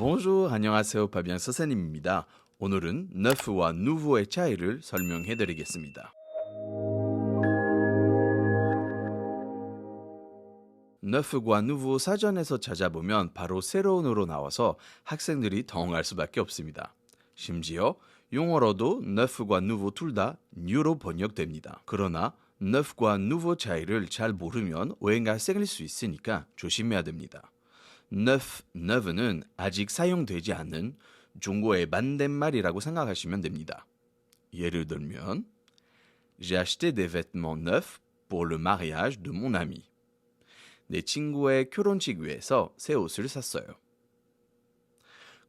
Bonjour, 안녕하세요. 파비앙 선생님입니다. 오늘은 neuf와 nouveau의 차이를 설명해 드리겠습니다. neuf과 nouveau 사전에서 찾아보면 바로 새로운으로 나와서 학생들이 당황할 수밖에 없습니다. 심지어 용어로도 neuf과 nouveau 둘 다 new로 번역됩니다. 그러나 neuf과 nouveau 차이를 잘 모르면 오해가 생길 수 있으니까 조심해야 됩니다. Neuf, neuve는 아직 사용되지 않는 중고의 반대말이라고 생각하시면 됩니다. 예를 들면 J'ai acheté des vêtements neufs pour le mariage de mon ami. 내 친구의 결혼식 위해서 새 옷을 샀어요.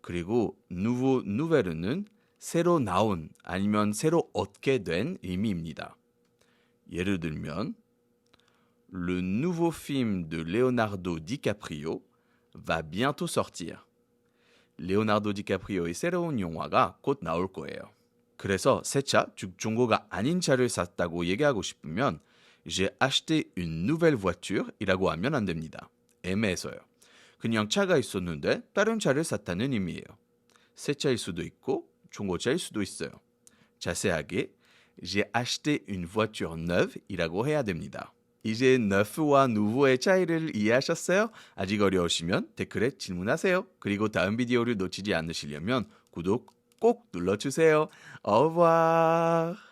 그리고 nouveau, nouvelle는 새로 나온 아니면 새로 얻게 된 의미입니다. 예를 들면 Le nouveau film de Leonardo DiCaprio va bientôt sortir. 레오나르도 디카프리오의 새로운 영화가 곧 나올 거예요. 그래서 새 차, 즉 중고가 아닌 차를 샀다고 얘기하고 싶으면 J'ai acheté une nouvelle voiture 이라고 하면 안 됩니다. 애매해서요. 그냥 차가 있었는데 다른 차를 샀다는 의미예요. 새 차일 수도 있고 중고차일 수도 있어요. 자세하게 J'ai acheté une voiture neuve 이라고 해야 됩니다. 이제 neuf와 nouveau의 차이를 이해하셨어요? 아직 어려우시면 댓글에 질문하세요. 그리고 다음 비디오를 놓치지 않으시려면 구독 꼭 눌러주세요. Revoir.